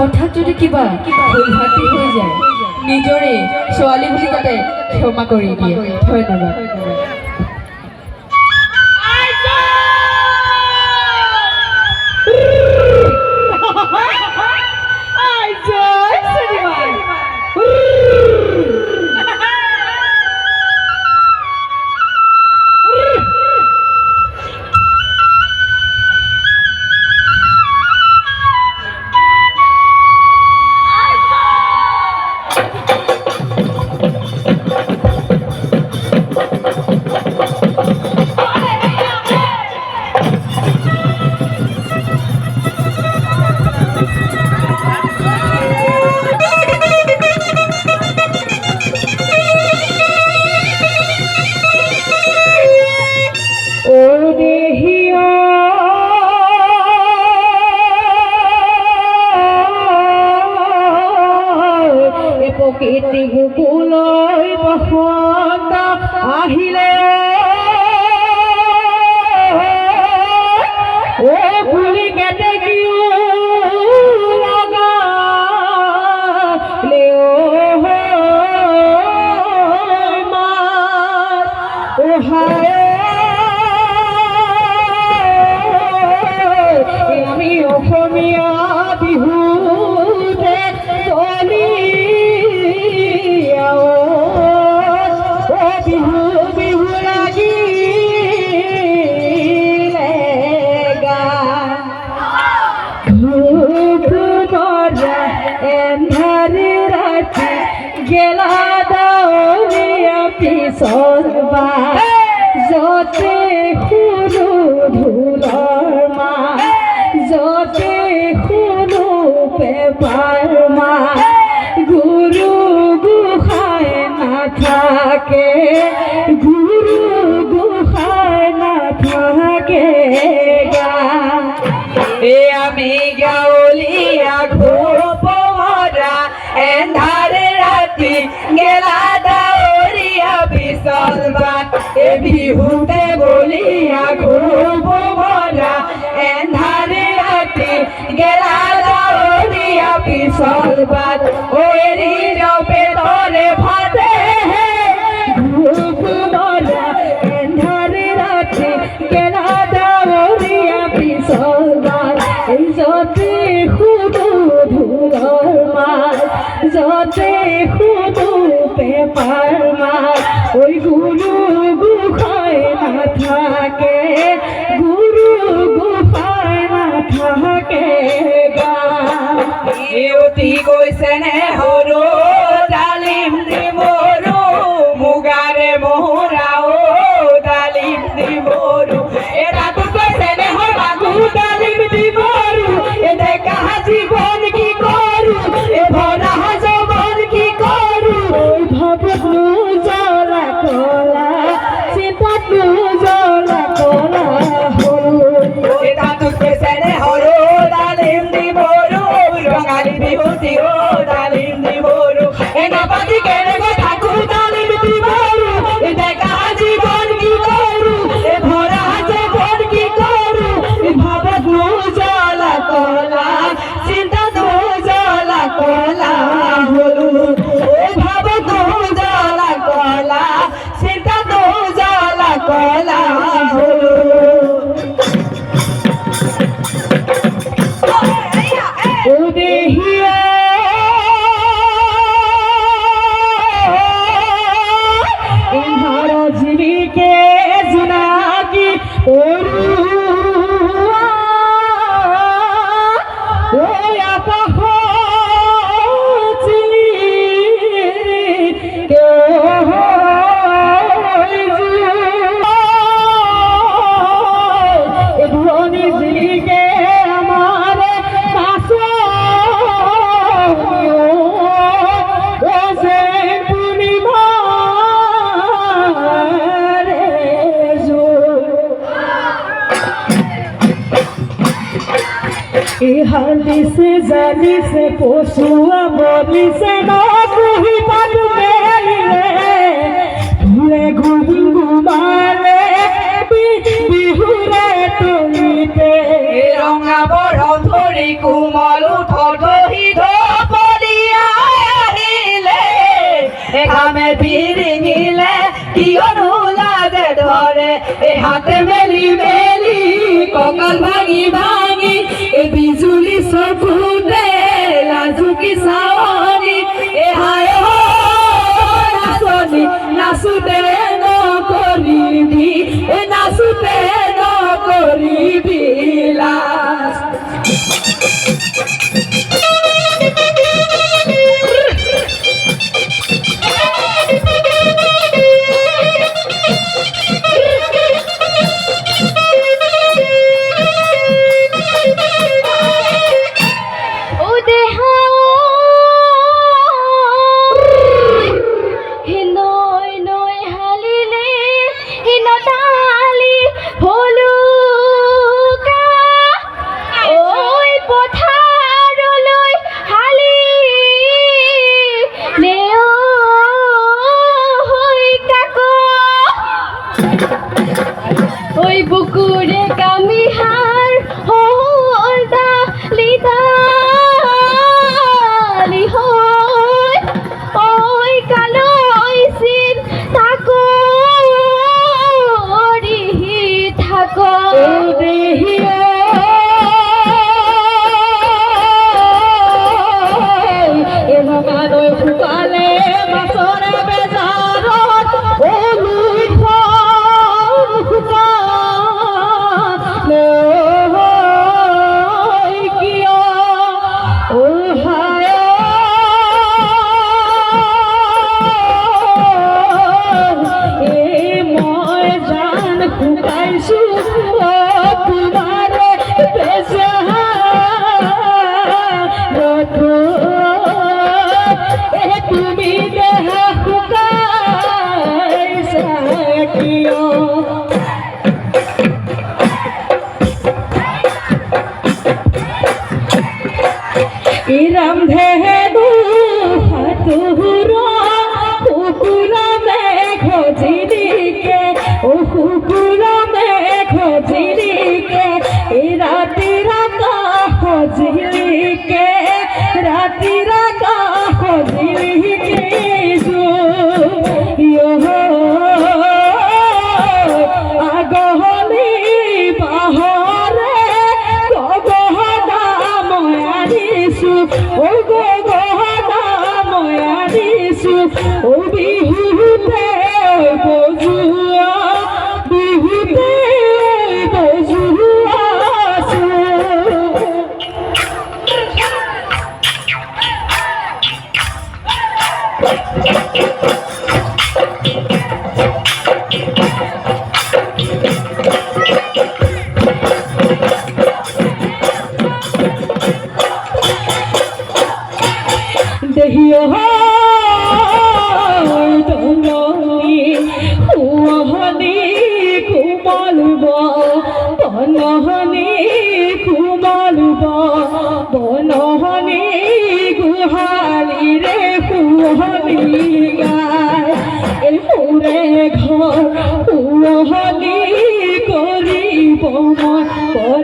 হঠাৎ যদি কিবা ভুলভাতি হৈ যায় নিজৰে ছোৱালী বুলি তাতে ক্ষমা কৰি দিয়ে। ধন্যবাদ। কেতে গোকুলই বসন্ত আহিলে গুরু গুহায় না থাকে এ আমি গাউলিয়া ঘোরা এন্ধারে রাতি গেলা দাওরিয়া বিশাল বাত এ বিহুতে বলিয়া ঘোরা এন্ধারে রাতি গেলা মালতী গৈছেনে সৰু Oh. এ হালি সে জালি সে পশুয়া বলি সে না। কারও ফুকালে মাস Thank you.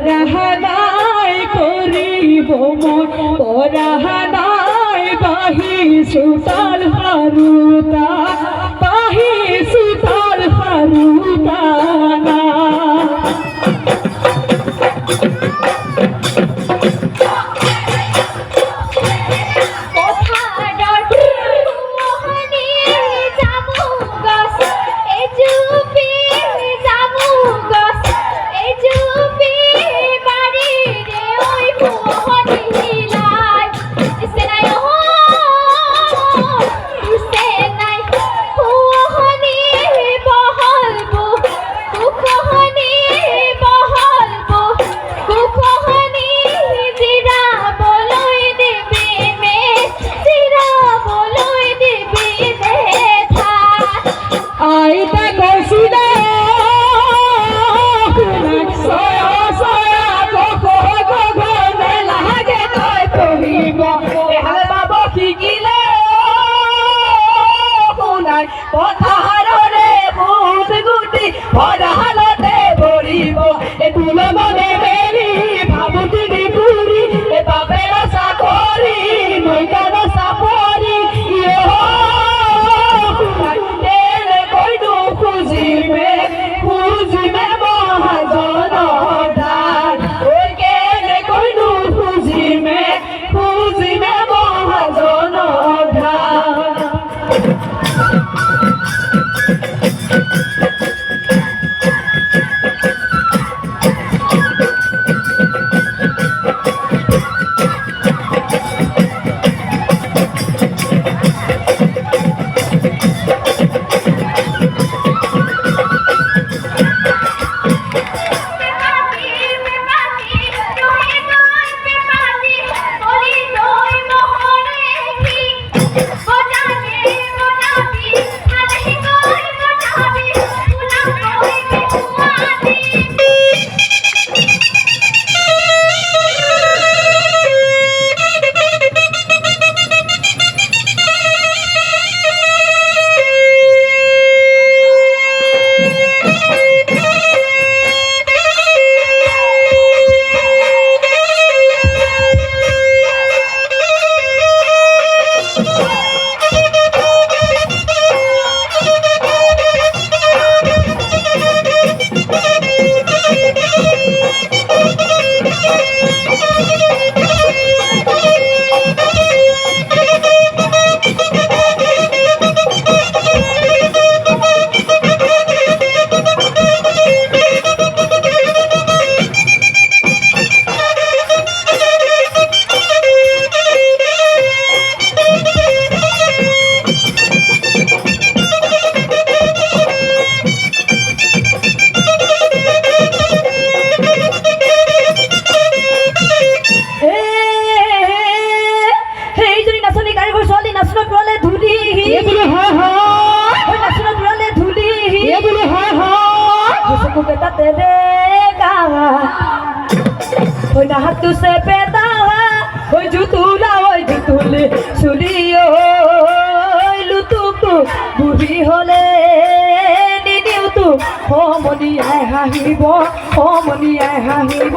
পরাহানায় করিব মন পরাহানায় সুতাল হারুতা পাহি সুতাল হারুতা। ও মনিয়ায় হাসিব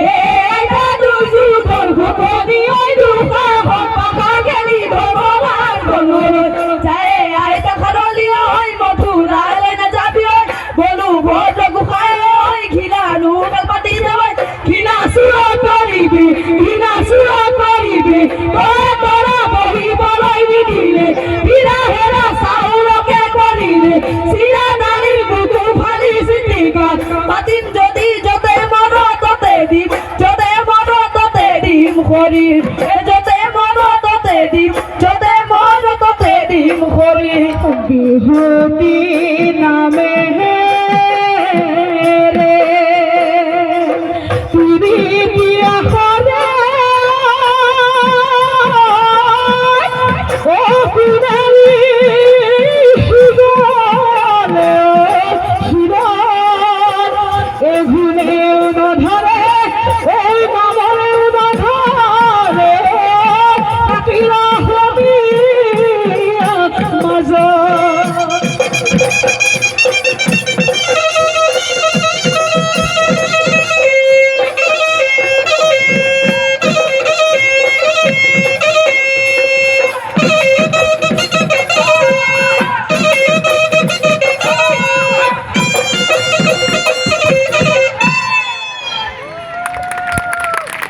করি। যতে মন ততে ডিম যতে মন ততে ডিম করি। বিহুতি নামে